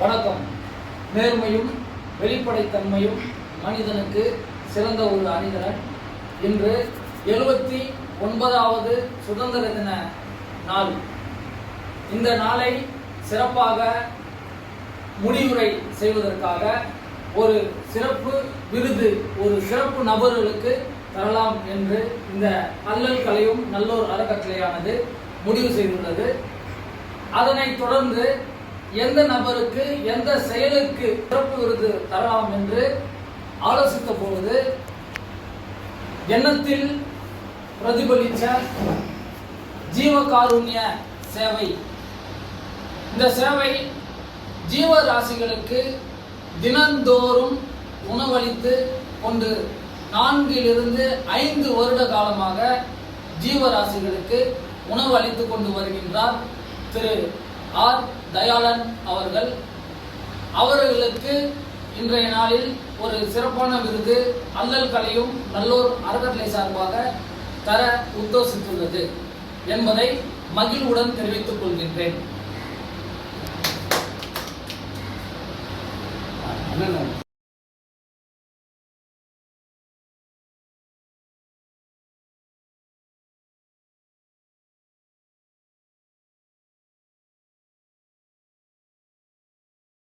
வணக்கம். நேர்மையும் வெளிப்படைத்தன்மையும் மனிதனுக்கு சிறந்த ஒரு அணிகலன் இன்று எழுபத்தி ஒன்பதாவது சுதந்திர தின நாள். இந்த நாளை சிறப்பாக முடிவுரை செய்வதற்காக ஒரு சிறப்பு விருது ஒரு சிறப்பு நபர்களுக்கு தரலாம் என்று இந்த அல்லல் கலையும் நல்லோர் அறக்கட்டளையானது முடிவு செய்துள்ளது. அதனைத் தொடர்ந்து எந்த நபருக்கு எந்த செயலுக்கு சிறப்பு விருது தரலாம் என்று ஆலோசித்த பொழுது எண்ணத்தில் பிரதிபலித்த ஜீவகாருண்ய சேவை. இந்த சேவை ஜீவராசிகளுக்கு தினந்தோறும் உணவளித்து கொண்டு நான்கிலிருந்து ஐந்து வருட காலமாக ஜீவராசிகளுக்கு உணவு அளித்து கொண்டு வருகின்றார் திரு ஆர் தயாளன் அவர்கள். அவர்களுக்கு இன்றைய நாளில் ஒரு சிறப்பான விருது அல்லல் கலையும் நல்லோர் அறக்கட்டளை சார்பாக தர உத்தோசித்துள்ளது என்பதை மகிழ்வுடன் தெரிவித்துக் கொள்கின்றேன்.